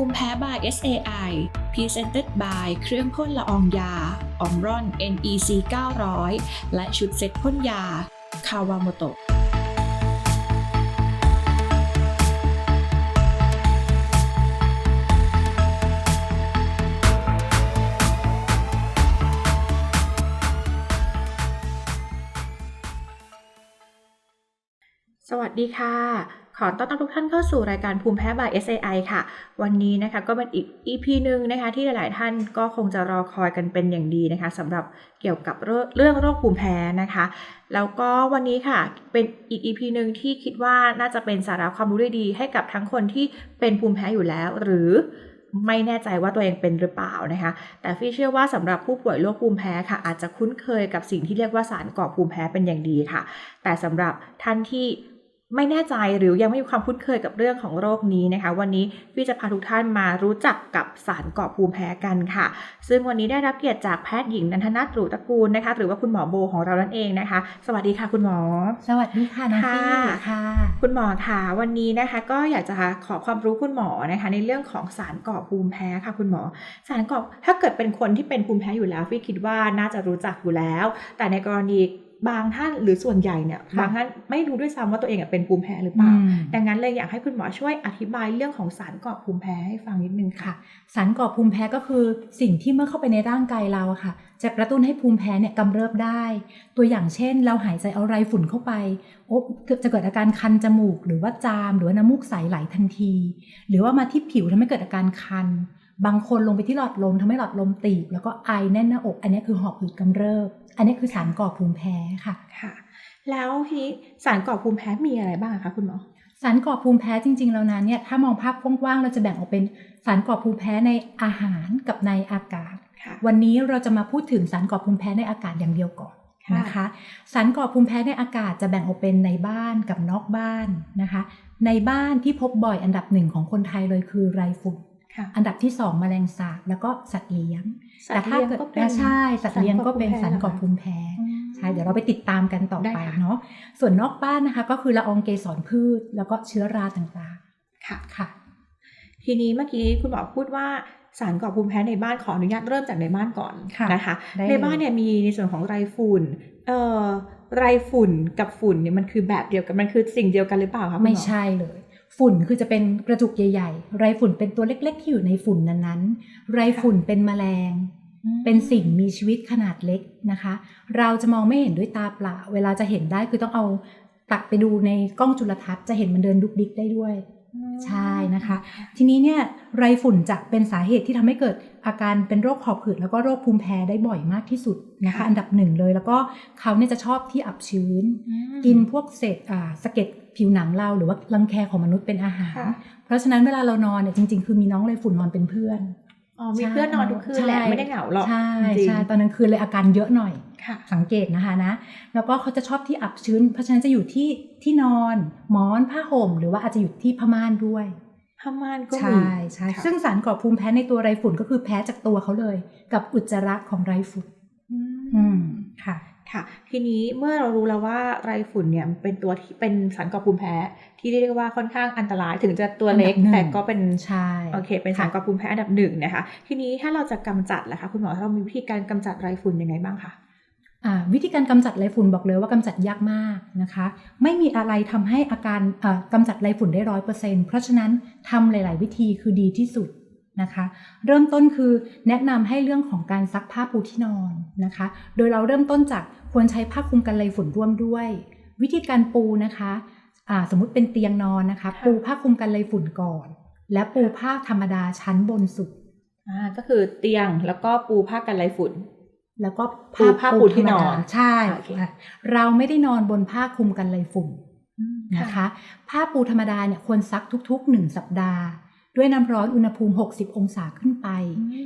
ภูมิแพ้ by SAI Presented by เครื่องพ่นละอองยาออมรอน NEC 900 และชุดเซ็ตพ่นยา คาวาโมโตะสวัสดีค่ะ ขอต้อนรับทุกท่านเข้าสู่รายการภูมิแพ้ by SAI ค่ะ วันนี้นะคะก็เป็นอีก EP หนึ่งนะคะที่หลาย ๆ ท่านก็คงจะรอคอยกันเป็นอย่างดีนะคะสำหรับเกี่ยวกับเรื่องโรคภูมิแพ้นะคะ แล้วก็วันนี้ค่ะเป็นอีก EP หนึ่งที่คิดว่าน่าจะเป็นสาระความรู้ได้ดีให้กับทั้งคนที่เป็นภูมิแพ้อยู่แล้ว หรือไม่แน่ใจว่าตัวเองเป็นหรือเปล่านะคะ แต่ฟี่เชื่อว่าสำหรับผู้ป่วยโรคภูมิแพ้ค่ะ อาจจะคุ้นเคยกับสิ่งที่เรียกว่าสารก่อภูมิแพ้เป็นอย่างดีค่ะ แต่สำหรับท่านที่ ไม่แน่ใจหรือยังไม่มีความคุ้นเคยกับเรื่องของโรคนี้นะคะ วันนี้พี่จะพาทุกท่านมารู้จักกับสารก่อภูมิแพ้กันค่ะ ซึ่งวันนี้ได้รับเกียรติจากแพทย์หญิงนันทนาถตรูตระกูลนะคะ หรือว่าคุณหมอโบของเรานั่นเองนะคะ สวัสดีค่ะคุณหมอ สวัสดีค่ะน้องฟี่ค่ะค่ะ คุณหมอคะวันนี้นะคะก็อยากจะขอความรู้คุณหมอนะคะ ในเรื่องของสารก่อภูมิแพ้ค่ะ คุณหมอ สารก่อถ้าเกิดเป็นคนที่เป็นภูมิแพ้อยู่แล้วฟี่คิดว่าน่าจะรู้จักอยู่แล้ว แต่ในกรณี บางท่านหรือส่วนใหญ่เนี่ยค่ะบางท่านไม่รู้ด้วยซ้ำว่าตัวเองอะเป็นภูมิแพ้หรือเปล่าอืมดังนั้นเลยอยากให้คุณหมอช่วยอธิบายเรื่องของสารก่อภูมิแพ้ให้ฟังนิดนึงค่ะค่ะสารก่อภูมิแพ้ก็คือสิ่งที่เมื่อเข้าไปในร่างกายเราอะค่ะ จะกระตุ้นให้ภูมิแพ้เนี่ยกำเริบได้ ตัวอย่างเช่น เราหายใจเอาไรฝุ่นเข้าไปโอ้จะเกิดอาการคันจมูก หรือว่าจาม หรือว่าน้ำมูกใสไหลทันที หรือว่ามาที่ผิวทำให้เกิดอาการคัน บางคนลงไปที่หลอดลมทำให้หลอดลมตีบแล้วก็ไอแน่นหน้าอก อันนี้คือหอบหืดกำเริบ อันนี้คือสารก่อภูมิแพ้ค่ะค่ะ แล้วทีนี้สารก่อภูมิแพ้มีอะไรบ้างคะคุณหมอสารก่อภูมิแพ้จริง ๆ แล้วนั้นเนี่ยถ้ามองภาพกว้างๆเราจะแบ่งออกเป็นสารก่อภูมิแพ้ในอาหารกับในอากาศค่ะวันนี้เราจะมาพูดถึงสารก่อภูมิแพ้ในอากาศอย่างเดียวก่อนค่ะนะคะสารก่อภูมิแพ้ในอากาศจะแบ่งออกเป็นในบ้านกับนอกบ้านนะคะ ในบ้านที่พบบ่อยอันดับหนึ่งของคนไทยเลยคือไรฝุ่นค่ะ อันดับที่สองแมลงสาบแล้วก็สัตว์เลี้ยงสัตว์เลี้ยงก็เป็นใช่สัตว์เลี้ยงก็เป็นสารก่อภูมิแพ้อืมใช่เดี๋ยวเราไปติดตามกันต่อได้ไปค่ะเนาะส่วนนอกบ้านนะคะ ก็คือละอองเกสรพืช แล้วก็เชื้อราต่างค่ะๆค่ะ ทีนี้เมื่อกี้คุณหมอพูดว่าสารก่อภูมิแพ้ในบ้านขออนุญาตเริ่มจากในบ้านก่อนค่ะนะคะได้เลยในบ้านเนี่ยมีในส่วนของไรฝุ่นเอ่อไรฝุ่นกับฝุ่นเนี่ยมันคือแบบเดียวกันมันคือสิ่งเดียวกันหรือเปล่าคะคุณหไม่ใช่เลย ฝุ่นคือจะเป็นกระจุกใหญ่ๆ ไรฝุ่นเป็นตัวเล็กๆ ที่อยู่ในฝุ่นนั้นๆ ไรฝุ่นเป็นแมลงอืมเป็นสิ่งมีชีวิตขนาดเล็กนะคะ เราจะมองไม่เห็นด้วยตาเปล่า เวลาจะเห็นได้คือต้องเอาตักไปดูในกล้องจุลทรรศน์จะเห็นมันเดินดุกดิกได้ด้วย ใช่นะคะ ทีนี้เนี่ยไรฝุ่นจะเป็นสาเหตุที่ทำให้เกิดอาการเป็นโรคหอบหืดแล้วก็โรคภูมิแพ้ได้บ่อยมากที่สุดนะคะค่ะอันดับหนึ่งเลย แล้วก็เขาเนี่ยจะชอบที่อับชื้นอืมกินพวกเศษอ่าสะเก็ดผิวหนังเราหรือว่ารังแคของมนุษย์เป็นอาหารค่ะเพราะฉะนั้นเวลาเรานอนเนี่ยจริง ๆ คือมีน้องไรฝุ่นนอนเป็นเพื่อนอ๋อมีเพื่อนนอนทุกคืนแหละใช่ไม่ได้เหงาหรอกใช่จริงใช่ตอนกลางคืนเลยอาการเยอะหน่อยค่ะ สังเกตนะคะนะ แล้วก็เขาจะชอบที่อับชื้น เพราะฉะนั้นจะอยู่ที่ที่นอนหมอนผ้าห่ม หรือว่าอาจจะอยู่ที่ผ้าม่านด้วยพม่านก็มีใช่ใช่ค่ะซึ่งสารก่อภูมิแพ้ในตัวไรฝุ่นก็คือแพ้จากตัวเขาเลย กับอุจจาระของไรฝุ่นอือืมมค่ะค่ะ ทีนี้เมื่อเรารู้แล้วว่าไรฝุ่นเนี่ยเป็นตัวที่เป็นสารก่อภูมิแพ้ ที่เรียกว่าค่อนข้างอันตรายถึงจะตัวเล็กอันดับหนึ่งแต่ก็เป็นใช่โอเค เป็นสารก่อภูมิแพ้อันดับหนึ่งนะคะ ทีนี้ถ้าเราจะกำจัดล่ะคะคุณหมอเรามีวิธีการกำจัดไรฝุ่นยังไงบ้างคะอ่า วิธีการกำจัดไรฝุ่นบอกเลยว่ากำจัดยากมากนะคะ ไม่มีอะไรทำให้อาการอ่ากำจัดไรฝุ่นได้ร้อยเปอร์เซ็นเพราะฉะนั้นทำหลาย ๆ วิธีคือดีที่สุดนะคะ เริ่มต้นคือแนะนำให้เรื่องของการซักผ้าปูที่นอนนะคะ โดยเราเริ่มต้นจากควรใช้ผ้าคลุมกันไรฝุ่นร่วมด้วย วิธีการปูนะคะอ่าสมมุติเป็นเตียงนอนนะคะค่ะปูผ้าคลุมกันไรฝุ่นก่อน และปูผ้าธรรมดาชั้นบนสุดอ่าก็คือเตียงแล้วก็ปูผ้ากันไรฝุ่น แล้วก็ปูผ้าปูที่นอนธรรมดาใช่โอเคค่ะเราไม่ได้นอนบนผ้าคลุมกันไรฝุ่นนะคะ ผ้าปูธรรมดาเนี่ยควรซักทุกๆ1สัปดาห์ ด้วยน้ำร้อนอุณหภูมิ 60 องศาขึ้นไป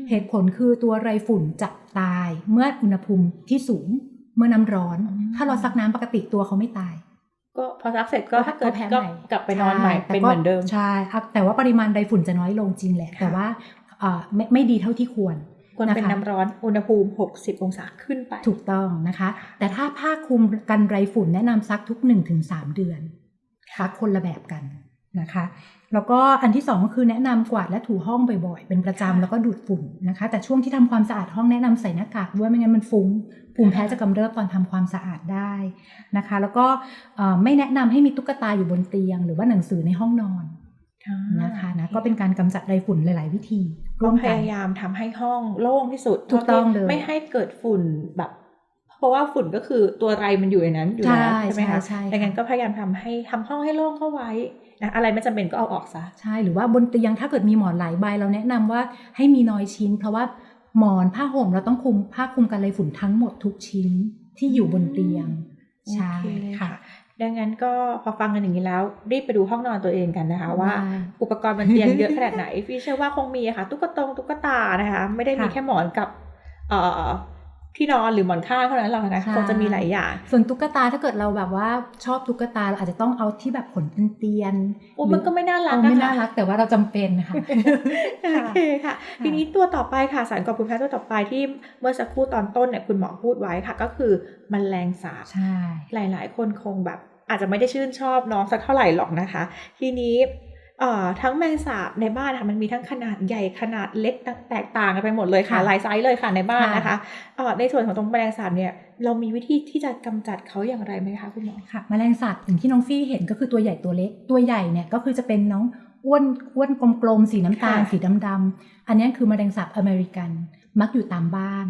เหตุผลคือตัวไรฝุ่นจะตายเมื่ออุณหภูมิที่สูงเมื่อน้ำร้อนอืมถ้าเราซักน้ำปกติตัวเขาไม่ตาย ก็พอซักเสร็จก็ถ้าเกิดแพ้ก็ใหม่กลับไปนอนใหม่ช่แต่เป็นก็เหมือนเดิมใช่ครับแต่ว่าปริมาณไรฝุ่นจะน้อยลงจริงแหละค่ะแต่ว่าเอ่อไม่ไม่ดีเท่าที่ควร ควรเป็นนะคะน้ำร้อนอุณหภูมิ 60 องศาขึ้นไป ถูกต้องนะคะ แต่ถ้าผ้าคลุมกันไรฝุ่นแนะนำซักทุก 1-3 เดือนซักคนละแบบกันนะคะแล้วก็อันที่สองก็คือแนะนำกวาดและถูห้องบ่อยๆ เป็นประจำค่ะแล้วก็ดูดฝุ่นนะคะ แต่ช่วงที่ทำความสะอาดห้องแนะนำใส่หน้ากากด้วยไม่งั้นมันฟุ้งภูมิแพ้จะกำเริบตอนทำความสะอาดได้นะคะ แล้วก็เอ่อไม่แนะนำให้มีตุ๊กตาอยู่บนเตียง หรือว่าหนังสือในห้องนอน นะคะนะก็เป็นการกำจัดไรฝุ่นหลาย ๆ วิธีก็ร่วมพกันยายามทำให้ห้องโล่งที่สุดถูกต้องเลยไม่ให้เกิดฝุ่นแบบเพราะว่าฝุ่นก็คือตัวไรมันอยู่ในนั้นอยู่แล้วใช่ใช่ไหมคะใช่ใช่ดังนั้นก็พยายามทำให้ทำห้องให้โล่งเข้าไว้นะอะไรไม่จำเป็นก็เอาออกซะ ใช่ หรือว่าบนเตียงถ้าเกิดมีหมอนหลายใบเราแนะนำว่าให้มีน้อยชิ้น เพราะว่าหมอนผ้าห่มเราต้องคลุมผ้าคลุมกันไรฝุ่นทั้งหมดทุกชิ้นที่อยู่บนเตียง ใช่โอเคเลยค่ะค่ะ ดังนั้นก็พอฟังกันอย่างนี้แล้ว รีบไปดูห้องนอนตัวเองกันนะคะ ว่าได้อุปกรณ์บนเตียงเยอะขนาดไหนฟีเชื่อว่าคงมีอะค่ะตุ๊กตงตุ๊กตานะคะ ไม่ได้มีค่ะแค่หมอนกับเอ่อที่นอนหรือหมอนข้างเท่านั้นหรอกนะใช่คงจะมีหลายอย่าง ส่วนตุ๊กตาถ้าเกิดเราแบบว่าชอบตุ๊กตาเราอาจจะต้องเอาที่แบบขนเป็นเตียนโอ้มันก็ไม่น่ารักเอออะไม่ค่ะน่ารักแต่ว่าเราจำเป็นค่ะโอเคค่ะ ทีนี้ตัวต่อไปค่ะสารก่อภูมิแพ้ตัวต่อไปที่เมื่อสักครู่ตอนต้นเนี่ยคุณหมอพูดไว้ค่ะ ก็คือแมลงสาบใช่หลาย ๆ คนคงแบบ อาจจะไม่ได้ชื่นชอบน้องสักเท่าไหร่หรอกนะคะ ทีนี้เอ่อทั้งแมงสาบในบ้านค่ะมันมีทั้งขนาดใหญ่ขนาดเล็กแตกต่างกันไปหมดเลยค่ะค่ะหลายไซส์เลยค่ะในบ้านค่ะนะคะเอ่อในส่วนของตรงแมลงสาบเนี่ยเรามีวิธีที่จะกำจัดเขาอย่างไรไหมคะคุณหมอค่ะแมลงสาบอย่างที่น้องฟี่เห็นก็คือตัวใหญ่ตัวเล็กตัวใหญ่เนี่ยก็คือจะเป็นน้องอ้วนอ้วนกลมๆสีน้ำตาลค่ะสีดำๆอันนี้คือแมลงสาบอเมริกัน มักอยู่ตามบ้าน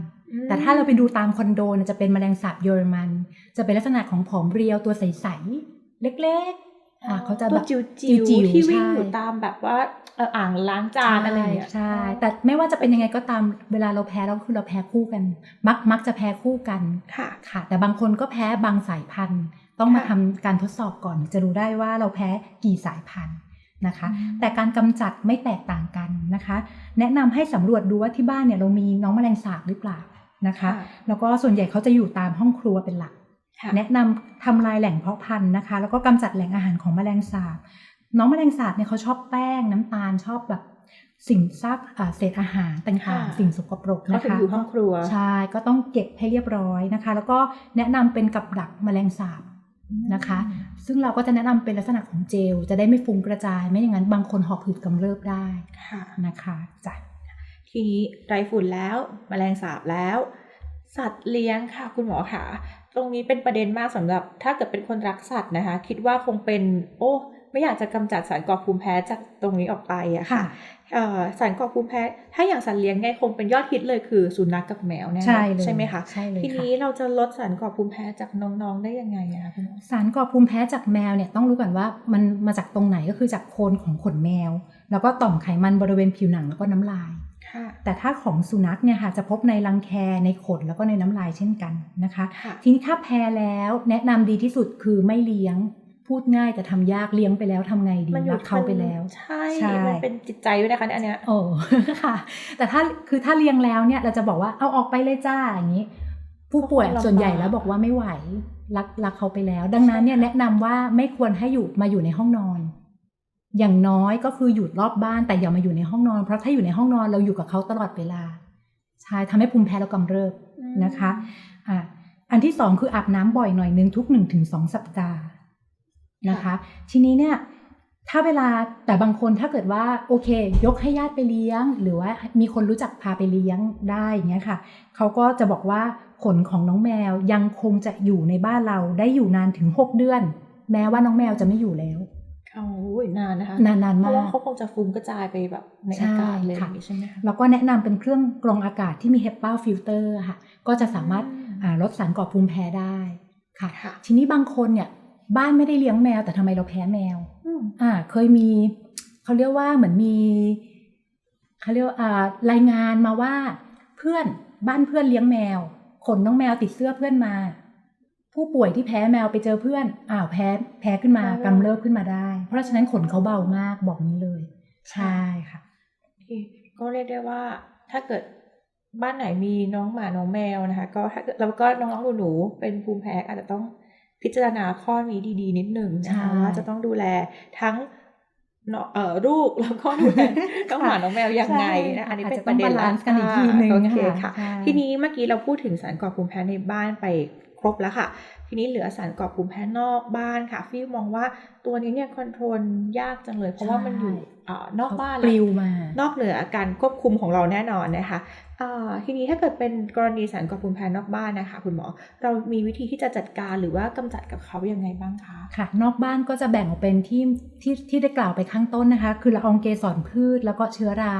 แต่ถ้าเราไปดูตามคอนโดเนี่ยจะเป็นแมลงสาบเยอรมัน จะเป็นลักษณะของผอมเรียวตัวใสๆเล็กๆอะเขาจะตัแบวบจิ๋วจิ๋จิ๋ววๆที่วิ่งใช่อยู่ตามแบบว่าเอ่ออ่างล้างจานอะไรอย่างเงี้ยใช่ แต่ไม่ว่าจะเป็นยังไงก็ตามเวลาเราแพ้เราคือเราแพ้คู่กัน มักมักจะแพ้คู่กันค่ะค่ะ แต่บางคนก็แพ้บางสายพันธุ์ ต้องมาค่ะทำการทดสอบก่อน จะรู้ได้ว่าเราแพ้กี่สายพันธุ์นะคะ แต่การกำจัดไม่แตกต่างกันนะคะ แนะนำให้สำรวจดูว่าที่บ้านเนี่ยเรามีน้องแมลงสาบหรือเปล่า นะคะ แล้วก็ส่วนใหญ่เขาจะอยู่ตามห้องครัวเป็นหลักค่ะแนะนำทำลายแหล่งเพาะพันธุ์นะคะ แล้วก็กำจัดแหล่งอาหารของแมลงสาบ น้องแมลงสาบเนี่ยเขาชอบแป้งน้ำตาลชอบแบบสิ่งซากอ่าเศษอาหารต่างค่ะๆสิ่งสกปรกเขานะถึงคะอยู่ห้องครัวใช่ก็ต้องเก็บให้เรียบร้อยนะคะ แล้วก็แนะนำเป็นกับดักแมลงสาบนะคะ ซึ่งเราก็จะแนะนำเป็นลักษณะของเจล จะได้ไม่ฟุ้งกระจาย ไม่อย่างนั้นบางคนหอบหืดกำเริบได้ค่ะนะคะจ้ะ ทีนี้ไรฝุ่นแล้วแมลงสาบแล้ว สัตว์เลี้ยงค่ะคุณหมอค่ะ ตรงนี้เป็นประเด็นมากสำหรับ ถ้าเกิดเป็นคนรักสัตว์นะคะ คิดว่าคงเป็น โอ้ไม่อยากจะกำจัดสารก่อภูมิแพ้จากตรงนี้ออกไปอะค่ะเอ่อสารก่อภูมิแพ้ ถ้าอย่างสัตว์เลี้ยงไงคงเป็นยอดฮิตเลยคือสุนัขกับแมวแน่นอนใช่เลยใช่ไหมคะใช่เลยทีค่ะนี้เราจะลดสารก่อภูมิแพ้จากน้องๆได้ยังไงอะคะคุณหมอสารก่อภูมิแพ้จากแมวเนี่ยต้องรู้ก่อนว่ามันมาจากตรงไหนก็คือจากโคนของขนแมว แล้วก็ต่อมไขมันบริเวณผิวหนังแล้วก็น้ำลายค่ะ แต่ถ้าของสุนัขเนี่ยค่ะจะพบในรังแคในขนแล้วก็ในน้ำลายเช่นกันนะคะค่ะทีนี้ถ้าแพ้แล้วแนะนำดีที่สุดคือไม่เลี้ยงพูดง่ายแต่ทำยากเลี้ยงไปแล้วทำไงดีมันอยู่รักเขาไปแล้ว ใช่ใช่มันเป็นจิตใจด้วยนะคะอันเนี้ยโอ้ค่ะ แต่ถ้าคือถ้าเลี้ยงแล้วเนี่ยเราจะบอกว่าเอาออกไปเลยจ้าอย่างนี้ ผู้ป่วยก็คงลำบากส่วนใหญ่แล้วบอกว่าไม่ไหวรักรักเขาไปแล้ว ดังนั้นเนี่ยแนะนำว่าไม่ควรให้อยู่มาอยู่ในห้องนอน อย่างน้อยก็คืออยู่รอบบ้านแต่อย่ามาอยู่ในห้องนอน เพราะถ้าอยู่ในห้องนอนเราอยู่กับเขาตลอดเวลาใช่ทำให้ภูมิแพ้เรากำเริบนะคะอะอันที่สองคืออาบน้ำบ่อยหน่อยนึงทุกหนึ่งถึงสองสัปดาห์นะคะ ทีนี้เนี่ย ถ้าเวลาแต่บางคนถ้าเกิดว่าโอเค ยกให้ญาติไปเลี้ยง หรือว่ามีคนรู้จักพาไปเลี้ยงได้อย่างเงี้ยค่ะเขาก็จะบอกว่าขนของน้องแมวยังคงจะอยู่ในบ้านเราได้อยู่นานถึง6เดือน แม้ว่าน้องแมวจะไม่อยู่แล้ว โอ้ยนานนะคะนานๆเพมาราะว่ากเขาคงจะฟุ้งกระจายไปแบบในอากาศเลยใช่ค่ะอย่างนี้ใช่ไหมคะแล้วก็แนะนำเป็นเครื่องกรองอากาศที่มี HEPA filter ค่ะ ก็จะสามารถอ่าลดสารก่อภูมิแพ้ได้ค่ะค่ะ ทีนี้บางคนเนี่ย บ้านไม่ได้เลี้ยงแมว แต่ทำไมเราแพ้แมวอืมอ่า เคยมีเขาเรียกว่าเหมือนมีเขาเรียกว่าอ่ารายงานมาว่าเพื่อนบ้านเพื่อนเลี้ยงแมว ขนน้องแมวติดเสื้อเพื่อนมา ผู้ป่วยที่แพ้แมวไปเจอเพื่อนอ้าวแพ้แพ้ขึ้นมากำเริบขึ้นมาได้ เพราะฉะนั้นขนเขาเบามากบอกนี้เลย ใช่ค่ะที่ก็เรียกได้ว่าถ้าเกิดบ้านไหนมีน้องหมาน้องแมวนะคะ ก็ถ้าเกิดแล้วก็น้องๆหนูๆเป็นภูมิแพ้อาจจะต้องพิจารณาข้อนี้ดีๆ นิดหนึ่งนะคะใช่ว่าจะต้องดูแลทั้งเนาะเอ่อลูกแล้วก็ดูแลน้องหมาน้องแมวยังไงนะอันนี้เป็นประเด็นอาจจะต้องบาลานซ์กันอีกทีหนึ่งโอเคค่ะค่ะใช่ทีนี้เมื่อกี้เราพูดถึงสารก่อภูมิแพ้ในบ้านไป ครบแล้วค่ะ ทีนี้เหลือสารก่อภูมิแพ้นอกบ้านค่ะฟิวมองว่าตัวนี้เนี่ยคอนโทรลยากจังเลย เพราะว่ามันอยู่เออนอกบ้านปแหละลิวมานอกเหนือการควบคุมของเราแน่นอนนะคะอ่าทีนี้ถ้าเกิดเป็นกรณีสารก่อภูมิแพ้นอกบ้านนะคะ คุณหมอ เรามีวิธีที่จะจัดการหรือว่ากำจัดกับเขายังไงบ้างคะค่ะ นอกบ้านก็จะแบ่งออกเป็นที่ที่ที่ได้กล่าวไปข้างต้นนะคะ คือละอองเกสรพืชแล้วก็เชื้อรา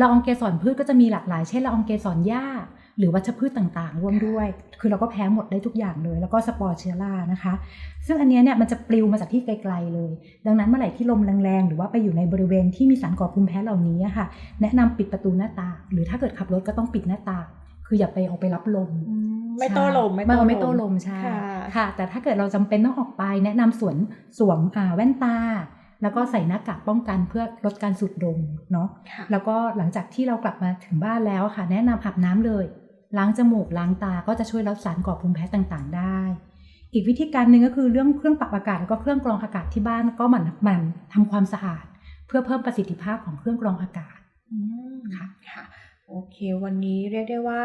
ละอองเกสรพืชก็จะมีหลากหลาย เช่นละอองเกสรหญ้า หรือวัชพืชต่างๆ ร่วมด้วย คือเราก็แพ้หมดได้ทุกอย่างเลย แล้วก็สปอร์เชื้อรานะคะ ซึ่งอันเนี้ยเนี่ยมันจะปลิวมาจากที่ไกลๆเลย ดังนั้นเมื่อไหร่ที่ลมแรงๆ หรือว่าไปอยู่ในบริเวณที่มีสารก่อภูมิแพ้เหล่านี้อะค่ะ แนะนำปิดประตูหน้าต่าง หรือถ้าเกิดขับรถก็ต้องปิดหน้าต่างคืออย่าไปออกไปรับลมอืมไม่โต้ลม ไม่เอาไม่โต้ลมใช่ค่ะค่ะ แต่ถ้าเกิดเราจำเป็นต้องออกไป แนะนำสวมสวมอ่าแว่นตา แล้วก็ใส่หน้ากากป้องกันเพื่อลดการสูดดมเนาะค่ะแล้วก็หลังจากที่เรากลับมาถึงบ้านแล้วค่ะ แนะนำอาบน้ำเลย ล้างจมูกล้างตาก็จะช่วยลดสารก่อภูมิแพ้ต่างๆ ได้ อีกวิธีการหนึ่งก็คือเรื่องเครื่องปรับอากาศแล้วก็เครื่องกรองอากาศที่บ้านก็หมั่นหมั่นทำความสะอาด เพื่อเพิ่มประสิทธิภาพของเครื่องกรองอากาศอืมค่ะค่ะโอเค วันนี้เรียกได้ว่า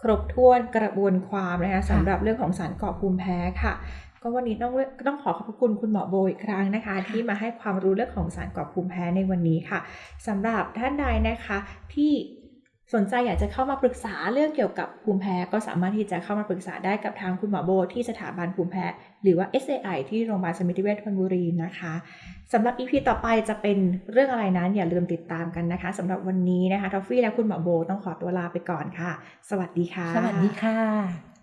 ครบถ้วนกระบวนความนะคะสำหรับเรื่องของสารก่อภูมิแพ้ค่ะก็วันนี้ต้องเรียกต้องขอขอบพระคุณคุณหมอโบอีกครั้งนะคะ ที่มาให้ความรู้เรื่องของสารก่อภูมิแพ้ในวันนี้ค่ะสำหรับท่านใดนะคะที่ สนใจอยากจะเข้ามาปรึกษาเรื่องเกี่ยวกับภูมิแพ้ ก็สามารถที่จะเข้ามาปรึกษาได้กับทางคุณหมอโบที่สถาบันภูมิแพ้ หรือว่า SAI ที่โรงพยาบาลสมิติเวชธนบุรีนะคะสำหรับ EP ต่อไปจะเป็นเรื่องอะไรนั้นอย่าลืมติดตามกันนะคะสำหรับวันนี้นะคะทอฟฟี่และคุณหมอโบต้องขอตัวลาไปก่อนค่ะ สวัสดีค่ะ สวัสดีค่ะ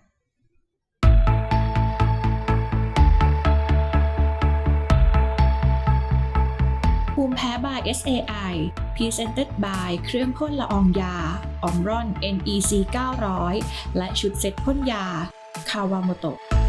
ภูมิแพ้ by SAI Presented by เครื่องพ่นละอองยาออมรอน NEC 900 และชุดเซ็ตพ่นยา คาวาโมโตะ